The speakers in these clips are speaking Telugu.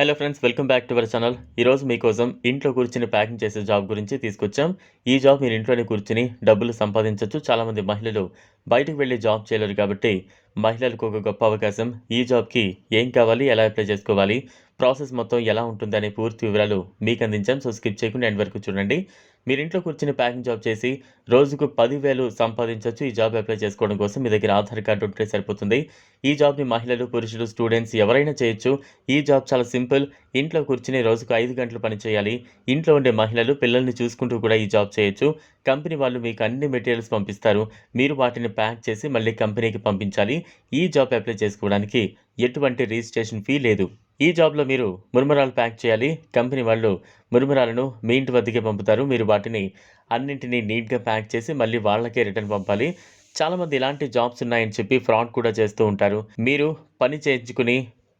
Hello friends welcome back to our channel ఈరోజు మీకోసం ఇంట్లో కూర్చుని ప్యాకింగ్ చేసే జాబ్ గురించి తీసుకొచ్చాం. ఈ జాబ్ మీరు ఇంట్లోనే కూర్చుని డబ్బులు సంపాదించవచ్చు చాలామంది మహిళలు బయటకు వెళ్ళి జాబ్ చేయలేరు కాబట్టి మహిళలకు ఒక గొప్ప అవకాశం. ఈ జాబ్కి ఏం కావాలి ఎలా అప్లై చేసుకోవాలి ప్రాసెస్ మొత్తం ఎలా ఉంటుందనే పూర్తి వివరాలు మీకు అందించాం. సో స్కిప్ చేయకుండా ఎండ్ వరకు చూడండి. మీరు ఇంట్లో కూర్చుని ప్యాకింగ్ జాబ్ చేసి రోజుకు పదివేలు సంపాదించవచ్చు ఈ జాబ్ అప్లై చేసుకోవడం కోసం మీ దగ్గర ఆధార్ కార్డు ఉంటే సరిపోతుంది. ఈ జాబ్ని మహిళలు పురుషులు స్టూడెంట్స్ ఎవరైనా చేయొచ్చు. ఈ జాబ్ చాలా సింపుల్. ఇంట్లో కూర్చుని రోజుకు ఐదు గంటలు పని చేయాలి. ఇంట్లో ఉండే మహిళలు పిల్లల్ని చూసుకుంటూ కూడా ఈ జాబ్ చేయొచ్చు. కంపెనీ వాళ్ళు మీకు అన్ని మెటీరియల్స్ పంపిస్తారు. మీరు వాటిని ప్యాక్ చేసి మళ్ళీ కంపెనీకి పంపించాలి. ఈ జాబ్ అప్లై చేసుకోవడానికి ఎటువంటి రిజిస్ట్రేషన్ ఫీ లేదు. ఈ జాబ్లో మీరు మురుమరాలు ప్యాక్ చేయాలి. కంపెనీ వాళ్ళు మురుమరాలను మీ ఇంటి వద్దకే పంపుతారు. మీరు వాటిని అన్నింటినీ నీట్గా ప్యాక్ చేసి మళ్ళీ వాళ్ళకే రిటర్న్ పంపాలి. చాలామంది ఇలాంటి జాబ్స్ ఉన్నాయని చెప్పి ఫ్రాడ్ కూడా చేస్తూ ఉంటారు. మీరు పని చేయించుకుని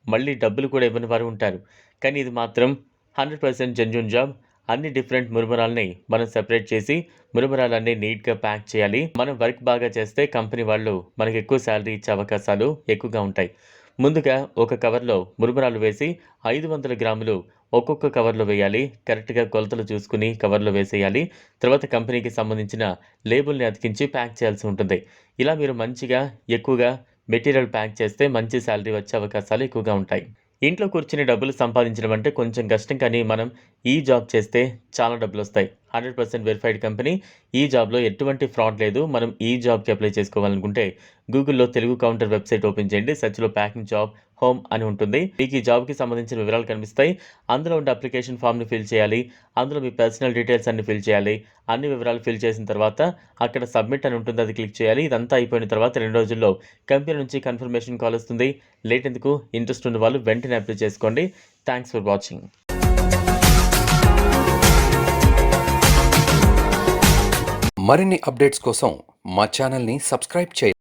మళ్ళీ డబ్బులు కూడా ఇవ్వని వారు ఉంటారు. కానీ ఇది మాత్రం హండ్రెడ్ పర్సెంట్ జెన్యున్ జాబ్. అన్ని డిఫరెంట్ మురుమరాలని మనం సెపరేట్ చేసి మురుమరాలన్నీ నీట్గా ప్యాక్ చేయాలి. మనం వర్క్ బాగా చేస్తే కంపెనీ వాళ్ళు మనకు ఎక్కువ శాలరీ ఇచ్చే అవకాశాలు ఎక్కువగా ఉంటాయి. ముందుగా ఒక కవర్లో మురుమురాలు వేసి ఐదు వందల గ్రాములు ఒక్కొక్క కవర్లో వేయాలి. కరెక్ట్గా కొలతలు చూసుకుని కవర్లో వేసేయాలి. తర్వాత కంపెనీకి సంబంధించిన లేబుల్ని అతికించి ప్యాక్ చేయాల్సి ఉంటుంది. ఇలా మీరు మంచిగా ఎక్కువగా మెటీరియల్ ప్యాక్ చేస్తే మంచి శాలరీ వచ్చే అవకాశాలు ఎక్కువగా ఉంటాయి. ఇంట్లో కూర్చుని డబ్బులు సంపాదించడం అంటే కొంచెం కష్టం కానీ మనం ఈ జాబ్ చేస్తే చాలా డబ్బులు వస్తాయి హండ్రెడ్ పర్సెంట్ వెరిఫైడ్ కంపెనీ ఈ జాబ్లో ఎటువంటి ఫ్రాడ్ లేదు. మనం ఈ జాబ్కి అప్లై చేసుకోవాలనుకుంటే గూగుల్లో తెలుగు కౌంటర్ వెబ్సైట్ ఓపెన్ చేయండి. సెర్చ్లో ప్యాకింగ్ జాబ్ హోమ్ అని ఉంటుంది. మీకు ఈ జాబ్కి సంబంధించిన వివరాలు కనిపిస్తాయి. అందులో ఉండే అప్లికేషన్ ఫామ్ని ఫిల్ చేయాలి. అందులో మీ పర్సనల్ డీటెయిల్స్ అన్ని ఫిల్ చేయాలి. అన్ని వివరాలు ఫిల్ చేసిన తర్వాత అక్కడ సబ్మిట్ అని ఉంటుంది. అది క్లిక్ చేయాలి. ఇదంతా అయిపోయిన తర్వాత రెండు రోజుల్లో కంపెనీ నుంచి కన్ఫర్మేషన్ కాల్ వస్తుంది. లేట్ ఎందుకు? ఇంట్రెస్ట్ ఉన్న వాళ్ళు వెంటనే అప్లై చేసుకోండి. Thanks for watching. మరిన్ని అప్డేట్స్ కోసం మా ఛానల్ని సబ్స్క్రైబ్ చేయండి.